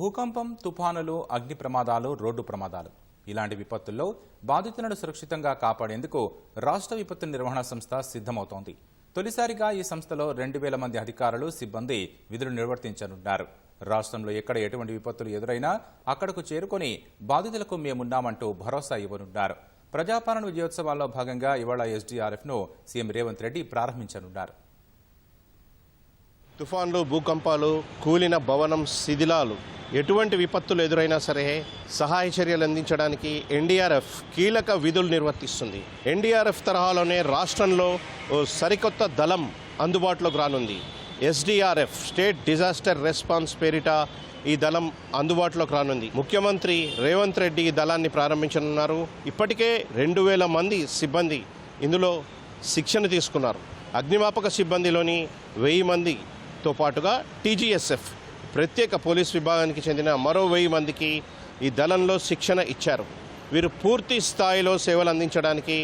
భూకంపం తుఫానులు అగ్ని ప్రమాదాలు రోడ్డు ప్రమాదాలు. ఇలాంటి విపత్తుల్లో బాధితులను సురక్షితంగా కాపాడేందుకు రాష్ట్ర విపత్తు నిర్వహణ సంస్థ సిద్ధమవుతోంది. తొలిసారిగా ఈ సంస్థలో రెండు వేల మంది అధికారులు సిబ్బంది విధులు నిర్వర్తించనున్నారు. రాష్ట్రంలో ఎక్కడ ఎటువంటి విపత్తులు ఎదురైనా అక్కడకు చేరుకొని బాధితులకు మేమున్నామంటూ భరోసా ఇవ్వనున్నారు. ప్రజాపాలన విజయోత్సవాల్లో భాగంగా ఇవాళ ఎస్డీఆర్ఎఫ్ను సీఎం రేవంత్ రెడ్డి ప్రారంభించనున్నారు. తుఫాన్లు భూకంపాలు కూలిన భవనం శిథిలాలు ఎటువంటి విపత్తులు ఎదురైనా సరే సహాయ చర్యలు అందించడానికి ఎన్డీఆర్ఎఫ్ కీలక విధులు నిర్వర్తిస్తుంది. ఎన్డీఆర్ఎఫ్ తరహాలోనే రాష్ట్రంలో ఓ సరికొత్త దళం అందుబాటులోకి రానుంది. ఎస్డీఆర్ఎఫ్ స్టేట్ డిజాస్టర్ రెస్పాన్స్ పేరిట ఈ దళం అందుబాటులోకి రానుంది. ముఖ్యమంత్రి రేవంత్ రెడ్డి ఈ దళాన్ని ప్రారంభించనున్నారు. ఇప్పటికే రెండు వేల మంది సిబ్బంది ఇందులో శిక్షణ తీసుకున్నారు. అగ్నిమాపక సిబ్బందిలోని వెయ్యి మంది తో పాటుగా టీజీఎస్ఎఫ్ ప్రత్యేక పోలీస్ విభాగానికి చెందిన మరో వెయ్యి మందికి ఈ దళంలో శిక్షణ ఇచ్చారు. వీరు పూర్తి స్థాయిలో సేవలు అందించడానికి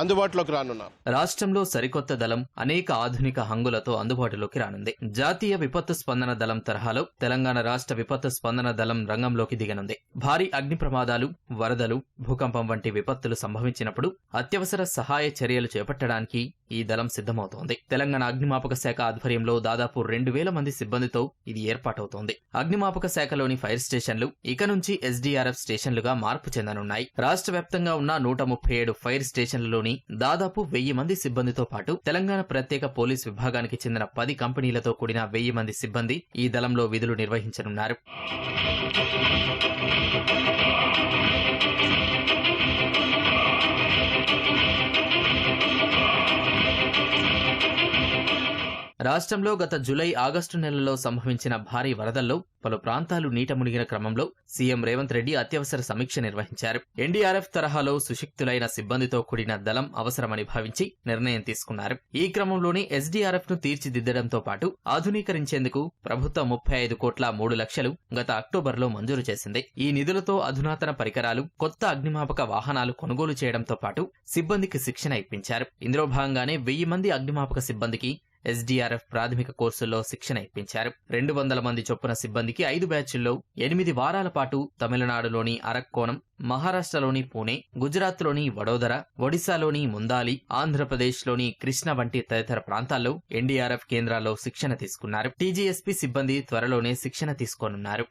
అందుబాటులోకి రానున్నారు రాష్ట్రంలో సరికొత్త దళం అనేక ఆధునిక హంగులతో అందుబాటులోకి రానుంది. జాతీయ విపత్తు స్పందన దళం తరహాలో తెలంగాణ రాష్ట్ర విపత్తు స్పందన దళం రంగంలోకి దిగనుంది. భారీ అగ్ని ప్రమాదాలు వరదలు భూకంపం వంటి విపత్తులు సంభవించినప్పుడు అత్యవసర సహాయ చర్యలు చేపట్టడానికి ఈ దళం సిద్ధమవుతోంది. తెలంగాణ అగ్నిమాపక శాఖ ఆధ్వర్యంలో దాదాపు రెండు వేల మంది సిబ్బందితో ఇది ఏర్పాటవుతోంది. అగ్నిమాపక శాఖలోని ఫైర్ స్టేషన్లు ఇక నుంచి ఎస్డీఆర్ఎఫ్ స్టేషన్లుగా మార్పు చెందనున్నాయి. రాష్ట్ర వ్యాప్తంగా ఉన్న నూట ముప్పై ఏడు ఫైర్ స్టేషన్లలోని దాదాపు వెయ్యి మంది సిబ్బందితో పాటు తెలంగాణ ప్రత్యేక పోలీస్ విభాగానికి చెందిన పది కంపెనీలతో కూడిన వెయ్యి మంది సిబ్బంది ఈ దళంలో విధులు నిర్వహించనున్నారు. రాష్ట్రంలో గత జులై ఆగస్టు నెలలో సంభవించిన భారీ వరదల్లో పలు ప్రాంతాలు నీట మునిగిన క్రమంలో సీఎం రేవంత్ రెడ్డి అత్యవసర సమీక్ష నిర్వహించారు. ఎన్డీఆర్ఎఫ్ తరహాలో సుశక్తులైన సిబ్బందితో కూడిన దళం అవసరమని భావించి నిర్ణయం తీసుకున్నారు. ఈ క్రమంలోనే ఎస్డీఆర్ఎఫ్ను తీర్చిదిద్దడంతో పాటు ఆధునీకరించేందుకు ప్రభుత్వం ముప్పై ఐదు కోట్ల మూడు లక్షలు గత అక్టోబర్లో మంజూరు చేసింది. ఈ నిధులతో అధునాతన పరికరాలు కొత్త అగ్నిమాపక వాహనాలు కొనుగోలు చేయడంతో పాటు సిబ్బందికి శిక్షణ ఇప్పించారు. ఇందులో భాగంగానే వెయ్యి మంది అగ్నిమాపక సిబ్బందికి ఎస్డీఆర్ఎఫ్ ప్రాథమిక కోర్సుల్లో శిక్షణ ఇప్పించారు. రెండు వందల మంది చొప్పున సిబ్బందికి ఐదు బ్యాచ్ల్లో ఎనిమిది వారాల పాటు తమిళనాడులోని అరక్కోణం మహారాష్ట్రలోని పూణే గుజరాత్లోని వడోదర ఒడిశాలోని ముందాలి ఆంధ్రప్రదేశ్లోని కృష్ణ వంటి తదితర ప్రాంతాల్లో ఎన్డీఆర్ఎఫ్ కేంద్రాల్లో శిక్షణ తీసుకున్నారు. టీజీఎస్పీ సిబ్బంది త్వరలోనే శిక్షణ తీసుకోనున్నారు.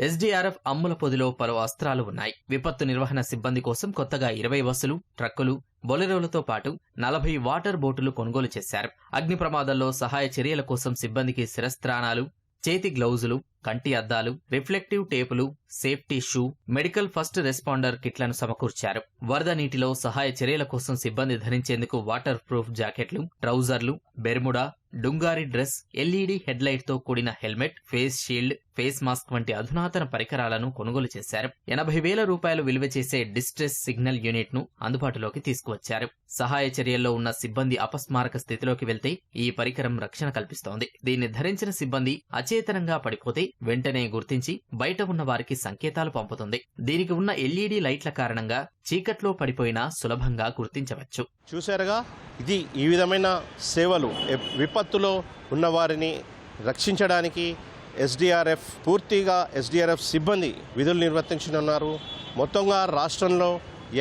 ఎస్డీఆర్ఎఫ్ అమ్ముల పొదిలో పలు అస్త్రాలు ఉన్నాయి. విపత్తు నిర్వహణ సిబ్బంది కోసం కొత్తగా ఇరవై బస్సులు ట్రక్కులు బొలెరోలతో పాటు నలభై వాటర్ బోటులు కొనుగోలు చేశారు. అగ్ని ప్రమాదంలో సహాయ చర్యల కోసం సిబ్బందికి శిరస్త్రాణాలు చేతి గ్లౌజులు కంటి అద్దాలు reflective టేపులు safety shoe medical first responder కిట్లను సమకూర్చారు. వరద నీటిలో సహాయ చర్యల కోసం సిబ్బంది ధరించేందుకు వాటర్ ప్రూఫ్ జాకెట్లు ట్రౌజర్లు బెర్ముడా డుంగారి డ్రెస్ ఎల్ఈడి హెడ్లైట్తో తో కూడిన helmet face shield face mask వంటి అధునాతన పరికరాలను కొనుగోలు చేశారు. ఎనభై వేల రూపాయలు విలువ చేసే డిస్ట్రెస్ సిగ్నల్ యూనిట్ను అందుబాటులోకి తీసుకువచ్చారు. సహాయ చర్యల్లో ఉన్న సిబ్బంది అపస్మారక స్థితిలోకి వెళ్తే ఈ పరికరం రక్షణ కల్పిస్తోంది. దీన్ని ధరించిన సిబ్బంది అచేతనంగా పడిపోతే వెంటనే గుర్తించి బయట ఉన్న వారికి సంకేతాలు పంపుతుంది. దీనికి ఉన్న ఎల్ఈడి లైట్ల కారణంగా చీకట్లో పడిపోయినా సులభంగా గుర్తించవచ్చు. చూశారుగా? ఇది ఈ విధమైన సేవలు. విపత్తులో ఉన్నవారిని రక్షించడానికి ఎస్డిఆర్ఎఫ్ పూర్తిగా ఎస్డిఆర్ఎఫ్ సిబ్బంది విధులు నిర్వర్తించనున్నారు. మొత్తంగా రాష్ట్రంలో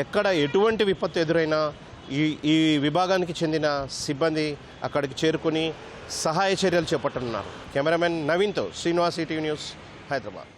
ఎక్కడ ఎటువంటి విపత్తు ఎదురైనా ఈ ఈ విభాగానికి చెందిన సిబ్బంది అక్కడికి చేరుకుని సహాయ చర్యలు చేపట్టనున్నారు. కెమెరామెన్ నవీన్తో శ్రీనివాస్ ఈటీవీ న్యూస్ హైదరాబాద్.